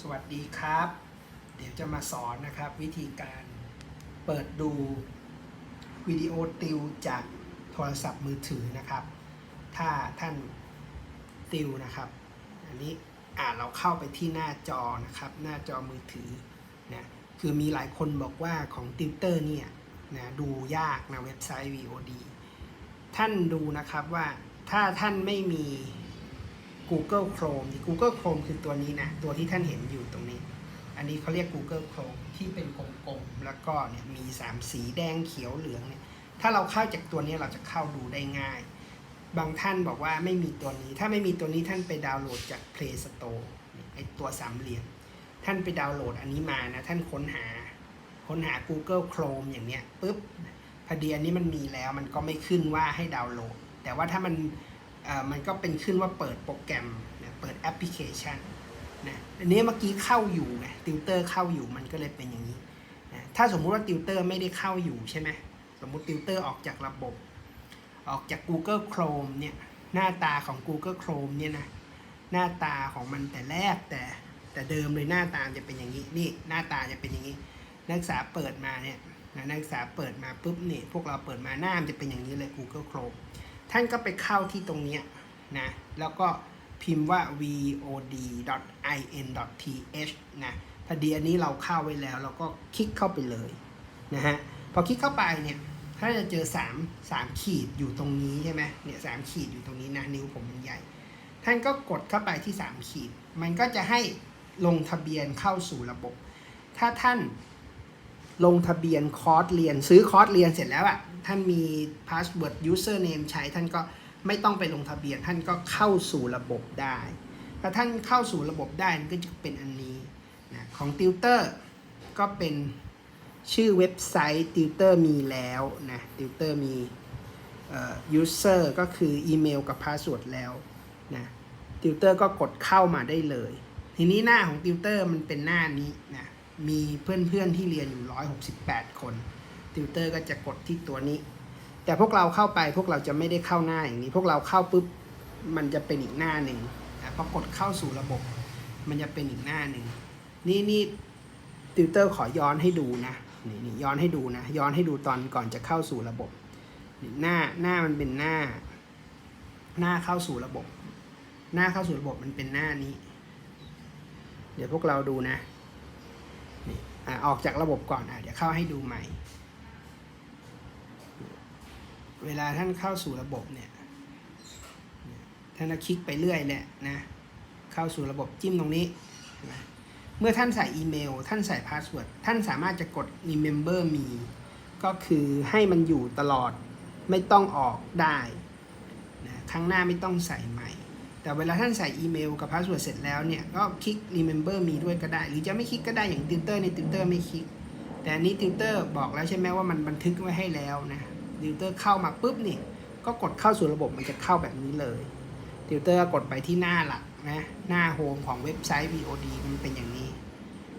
สวัสดีครับ เดี๋ยวจะมาสอนนะครับ วิธีการเปิดดูวิดีโอติวจากโทรศัพท์มือถือนะครับ ถ้าท่านติวนะครับ อันนี้อ่าเราเข้าไปที่หน้าจอนะครับ หน้าจอมือถือนะคือมีหลายคนบอกว่าของติวเตอร์เนี่ยนะดูยากนะเว็บไซต์ VOD ท่านดูนะครับว่าถ้าท่านไม่มี Google Chrome Google Chrome คือตัวนี้นะ ตัวที่ท่านเห็นอยู่ตรงนี้ อันนี้เขาเรียก Google Chrome ที่เป็นกลมๆ แล้วก็เนี่ยมี 3 สีแดงเขียวเหลืองเนี่ย ถ้าเราเข้าจากตัวนี้เราจะเข้าดูได้ง่าย บางท่านบอกว่าไม่มีตัวนี้ ถ้าไม่มีตัวนี้ท่านไปดาวน์โหลดจาก Play Store นี่ไอตัวสามเหลี่ยม ท่านไปดาวน์โหลดอันนี้มานะ ท่านค้นหา ค้นหา Google Chrome อย่างเนี้ยปุ๊บพอดีอันนี้มันมีแล้วมันก็ไม่ขึ้นว่าให้ดาวน์โหลด แต่ว่าถ้ามัน มันก็เป็นขึ้นว่าเปิดโปรแกรมนะเปิดแอปพลิเคชันนะอันนี้เมื่อกี้เข้าอยู่ไงติวเตอร์เข้าอยู่มันก็เลยเป็นอย่างนี้นะถ้าสมมุติว่าติวเตอร์ไม่ได้เข้าอยู่ใช่ไหมสมมุติติวเตอร์ออกจากระบบ ออกจาก Google Chrome เนี่ยหน้าตาของ Google Chrome เนี่ยนะหน้าตาของมันแต่แรกแต่แต่เดิมเลยหน้าตาจะเป็นอย่างนี้นี่หน้าตาจะเป็นอย่างนี้ นักศึกษาเปิดมาเนี่ยนะนักศึกษาเปิดมาปุ๊บนี่พวกเราเปิดมาหน้ามันจะเป็นอย่างนี้เลย Google Chrome ท่านก็ไปเข้าที่ตรงนี้นะ แล้วก็พิมพ์ว่า vod.in.th นะพอดีอันนี้เราเข้าไว้แล้วเราก็คลิกเข้าไปเลยนะฮะ พอคลิกเข้าไปเนี่ยถ้าจะเจอ 3 3 ขีดอยู่ตรงนี้ใช่ไหมเนี่ยสามขีดอยู่ตรงนี้นะนิ้วผมมันใหญ่ ท่านก็กดเข้าไปที่ 3 ขีด มันก็จะให้ลงทะเบียนเข้าสู่ระบบ ถ้าท่านลงทะเบียนคอร์สเรียนซื้อคอร์สเรียนเสร็จแล้วอะ่ะ ท่านมีพาสเวิร์ดยูเซอร์เนมใช้ท่านก็ไม่ต้องไปลงทะเบียน ท่านก็เข้าสู่ระบบได้ถ้าท่านเข้าสู่ระบบได้มันก็จะเป็นอันนี้นะของติวเตอร์ก็เป็นชื่อเว็บไซต์ติวเตอร์มีแล้วนะติวเตอร์มียูเซอร์ก็คืออีเมลกับพาสเวิร์ดแล้วนะติวเตอร์ก็กดเข้ามาได้เลย ทีนี้หน้าของติวเตอร์มันเป็นหน้านี้นะมีเพื่อนๆที่เรียนอยู่ 168 คน ติวเตอร์ก็จะกดที่ตัวนี้ แต่พวกเราเข้าไปพวกเราจะไม่ได้เข้าหน้าอย่างนี้ พวกเราเข้าปุ๊บมันจะเป็นอีกหน้าหนึ่งพอกดเข้าสู่ระบบ มันจะเป็นอีกหน้าหนึ่งนี่นี่ติวเตอร์ขอย้อนให้ดูนะนี่นี่ย้อนให้ดูนะ ย้อนให้ดูตอนก่อนจะเข้าสู่ระบบหน้าหน้ามันเป็นหน้า หน้าเข้าสู่ระบบ หน้าเข้าสู่ระบบมันเป็นหน้านี้ เดี๋ยวพวกเราดูนะนี่อะออกจากระบบก่อนอะเดี๋ยวเข้าให้ดูใหม่ เวลาท่านเข้าสู่ระบบเนี่ยท่านก็คลิกไปเรื่อยแหละนะเข้าสู่ระบบจิ้มตรงนี้นะเมื่อท่านใส่อีเมล ท่านใส่พาสเวิร์ดท่านสามารถจะกด remember me ก็คือให้มันอยู่ตลอดไม่ต้องออกได้นะครั้งหน้าไม่ต้องใส่ใหม่ แต่เวลาท่านใส่อีเมลกับพาสเวิร์ดเสร็จแล้วเนี่ยก็คลิก remember me ด้วยก็ได้ หรือจะไม่คลิกก็ได้อย่างติวเตอร์ในติวเตอร์ไม่คลิก แต่อันนี้ติวเตอร์บอกแล้วใช่ไหมว่ามันบันทึกไว้ให้แล้วนะ ติวเตอร์เข้ามาปุ๊บนี่ก็กดเข้าสู่ระบบมันจะเข้าแบบนี้เลยติวเตอร์กดไปที่หน้าหลักนะหน้าโฮมของเว็บไซต์ VOD มันเป็นอย่างนี้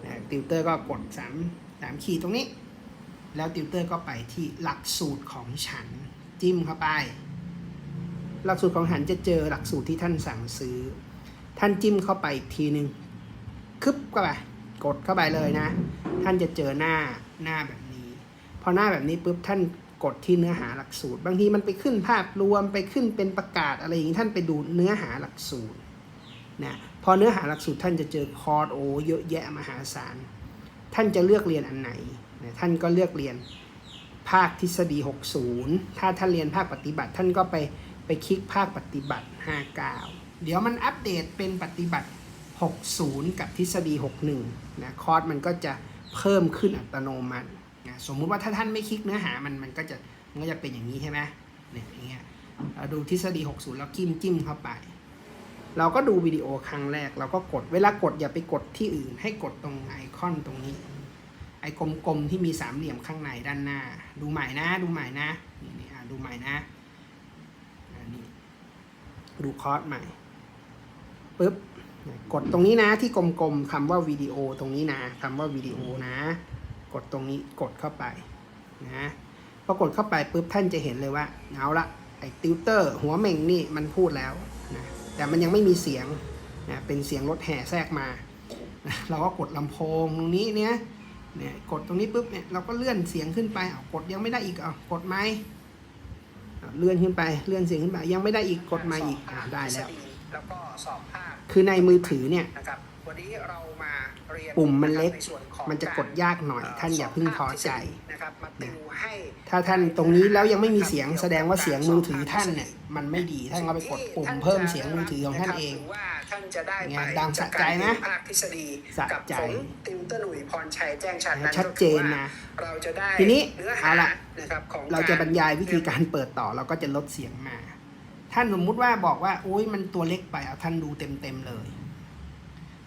นะติวเตอร์ก็กด3 3ขีดตรงนี้ แล้วติวเตอร์ก็ไปที่หลักสูตรของฉันจิ้มเข้าไป หลักสูตรของฉันจะเจอหลักสูตรที่ท่านสั่งซื้อ ท่านจิ้มเข้าไปอีกทีหนึ่งคึบเข้าไปกดเข้าไปเลยนะ ท่านจะเจอหน้าหน้าแบบนี้ พอหน้าแบบนี้ปุ๊บท่าน กดที่เนื้อหาหลักสูตร บางทีมันไปขึ้นภาพรวมไปขึ้นเป็นประกาศอะไรอย่างนี้ท่านไปดูเนื้อหาหลักสูตรนะพอเนื้อหาหลักสูตรท่านจะเจอคอร์สโอเยอะแยะมหาศาลท่านจะเลือกเรียนอันไหนนะท่านก็เลือกเรียนภาคทฤษฎี 60 ถ้าท่านเรียนภาคปฏิบัติ ท่านก็ไปไปคลิกภาคปฏิบัติ 59 เดี๋ยวมันอัปเดตเป็นปฏิบัติ 60 กับทฤษฎี 61นะคอร์สมันก็จะเพิ่มขึ้นอัตโนมัตินะ สมมุติว่าถ้าท่านไม่คลิกเนื้อหามันมันก็จะมันก็จะเป็นอย่างนี้ใช่ไหมเนี่ยอย่างเงี้ยเราดูทฤษฎี 60 แล้วจิ้มจิ้มเข้าไป เราก็ดูวิดีโอครั้งแรก เราก็กดเวลากดอย่าไปกดที่อื่น ให้กดตรงไอคอนตรงนี้ ไอกลมๆที่มีสามเหลี่ยมข้างในด้านหน้า ดูใหม่นะดูใหม่นะนี่นี่อะดูใหม่นะนนี้ดูคอร์สใหม่ปุ๊บกดตรงนี้นะที่กลมๆคำว่าวิดีโอตรงนี้นะคำว่าวิดีโอนะ กดตรงนี้กดเข้าไปนะพอกดเข้าไปปุ๊บท่านจะเห็นเลยว่าเอาละไอ้ติวเตอร์หัวเหม่งนี่มันพูดแล้วนะแต่มันยังไม่มีเสียงนะเป็นเสียงรถแห่แทรกมาเราก็กดลำโพงตรงนี้เนี่ยเนี่ยกดตรงนี้ปุ๊บเนี่ยเราก็เลื่อนเสียงขึ้นไปเอากดยังไม่ได้อีกเอากดไหมเอาเลื่อนขึ้นไปเลื่อนเสียงขึ้นไปยังไม่ได้อีกกดมาอีกอ่าได้แล้วแล้วก็สอบภาคคือในมือถือเนี่ยนะครับวันนี้เรามาเรียน ปุ่มมันเล็กในส่วนของมันจะกดยากหน่อย ท่านอย่าเพิ่งท้อใจนะครับมาติวให้ถ้าท่านตรงนี้แล้วยังไม่มีเสียงแสดงว่าเสียงมือถือท่านเนี่ยมันไม่ดีท่านก็ไปกดปุ่มเพิ่มเสียงมือถือของท่านเองหรือว่าท่านจะได้ไงไปดังสะใจไหมจากการเรียนภาคทฤษฎีสะกับใจผมติวเตอร์หนุ่ยพรชัยแจ้งชันนั้นชัดเจนนะก็คือว่าเราจะได้ทีนี้เนื้อหาเอาละนะครับของเราจะบรรยายวิธีการเปิดต่อเราก็จะลดเสียงมา ท่านสมมุติว่าบอกว่าโอ้ยมันตัวเล็กไปเอาท่านดูเต็มๆเลย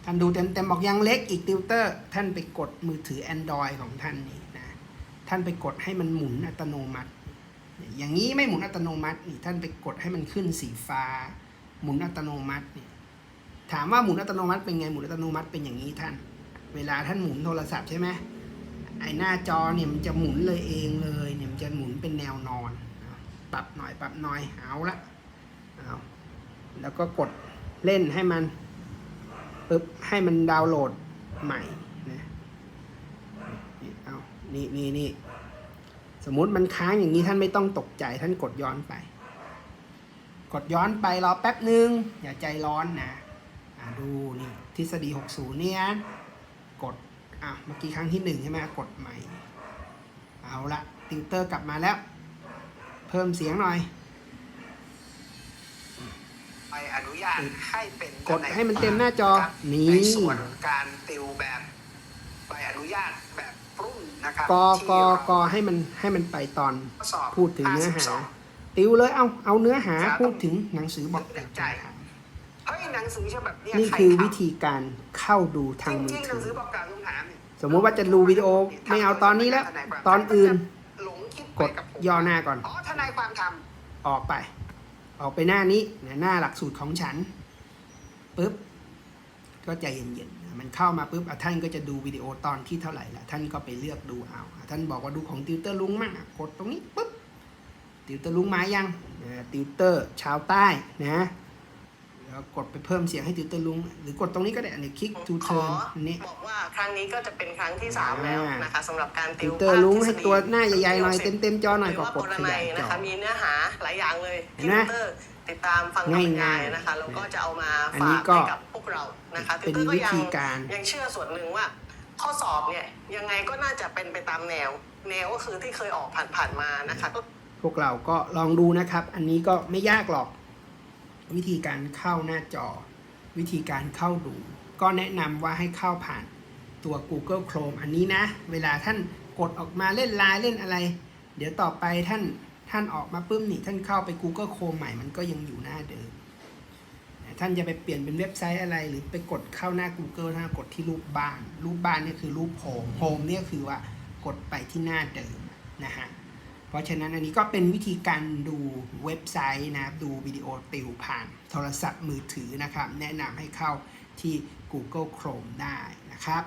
ท่านดูเต็มๆบอกยังเล็กอีกติวเตอร์ ท่านไปกดมือถือ Android ของท่านนี่นะท่านไปกดให้มันหมุนอัตโนมัติ อย่างนี้ไม่หมุนอัตโนมัตินี่ท่านไปกดให้มันขึ้นสีฟ้า หมุนอัตโนมัตินี่ถามว่าหมุนอัตโนมัติเป็นไงหมุนอัตโนมัติเป็นอย่างนี้ท่าน เวลาท่านหมุนโทรศัพท์ใช่ไหมไอหน้าจอเนี่ยมันจะหมุนเลยเองเลยเนี่ยมันจะหมุนเป็นแนวนอนปรับหน่อยปรับหน่อยเอาละเอาแล้วก็กดเล่นให้มัน ปึ๊บให้มันดาวน์โหลดใหม่นะนี่เอานี่นี่นี่สมมุติมันค้างอย่างนี้ท่านไม่ต้องตกใจท่านกดย้อนไป กดย้อนไปรอแป๊บหนึ่งอย่าใจร้อนนะอะดูนี่ทฤษฎี 60 เนี่ยกดอะเมื่อกี้ครั้งที่หนึ่งใช่ไหมกดใหม่ เอาละติวเตอร์กลับมาแล้ว เพิ่มเสียงหน่อย ใบอนุญาตให้เป็นกดให้มันเต็มหน้าจอครับนี่ในส่วนการติวแบบใบอนุญาตแบบปรุ่นนะครับกอที่กอเรากอให้มันให้มันไปตอนข้อสอบพูดถึงเนื้อหา52ติวเลยเอาเอาเนื้อหาครับพูดถึงหนังสือบอกเด็กใจเฮ้ยหนังสือฉบับเนี้ยนี่ใรคือทำวิธีการเข้าดูทางมืจอริงๆหถืนังอสือบอกกล่าวคำถามเนี่ยสมมุติว่าจะดูวิดีโอไม่เอาตอนนี้แล้ว ตอนอื่นหลงคิดกไปดกับผมย่อหน้าก่อนอ๋อทนายความทออกไป ออกไปหน้านี้นะหน้าหลักสูตรของฉันปุ๊บก็ใจเย็นๆ มันเข้ามาปุ๊บท่านก็จะดูวิดีโอตอนที่เท่าไหร่ละท่านก็ไปเลือกดูเอาท่านบอกว่าดูของติวเตอร์ลุงมั่งกดตรงนี้ปุ๊บติวเตอร์ลุงมายังติวเตอร์ชาวใต้นะ แล้วกดไปเพิ่มเสียงให้ติวเตอร์ลุง หรือกดตรงนี้ก็ได้อันนี้คลิกผมทูขเทิอร์นนี่บอกว่าครั้งนี้ก็จะเป็นครั้งที่ 3 แล้วนะคะสำหรับการติติววเตอร์ลุงภาคให้ทฤษฎีตัวหน้าใหญ่ๆหน่อยเต็มๆจอหน่อยหรืก็ว่ากดปรขนัยายยจนะอ คะมีเนื้อหาหลายอย่างเลยเห็ที่นไหมติวเตอร์ติดตามฟังคำบรรยายง่ายๆนะคะแล้วก็จะเอามาอันนี้ฝากก็ ให้กับพวกเรานะคะเป็นติวเตอร์ก็วิยัง ธีการ ยังเชื่อส่วนหนึ่งว่า ข้อสอบเนี่ยยังไงก็น่าจะเป็นไปตามแนว แนวก็คือที่เคยออกผ่านๆมานะคะก็ พวกเราก็ลองดูนะครับ อันนี้ก็ไม่ยากหรอก วิธีการเข้าหน้าจอ วิธีการเข้าดู ก็แนะนำว่าให้เข้าผ่านตัว Google Chrome อันนี้นะ เวลาท่านกดออกมาเล่นไลน์เล่นอะไร เดี๋ยวต่อไปท่านท่านออกมาปึ้มนี่ท่านเข้าไป Google Chrome ใหม่มันก็ยังอยู่หน้าเดิมท่านจะไปเปลี่ยนเป็นเว็บไซต์อะไร หรือไปกดเข้าหน้า Google ท่านกดที่รูปบ้าน รูปบ้านนี่คือรูปโฮมโฮมเนี่ยคือว่ากดไปที่หน้าเดิมนะฮะ เพราะฉะนั้นอันนี้ก็เป็นวิธีการดูเว็บไซต์นะครับ ดูวิดีโอติวผ่านโทรศัพท์มือถือนะครับ แนะนำให้เข้าที่ Google Chrome ได้นะครับ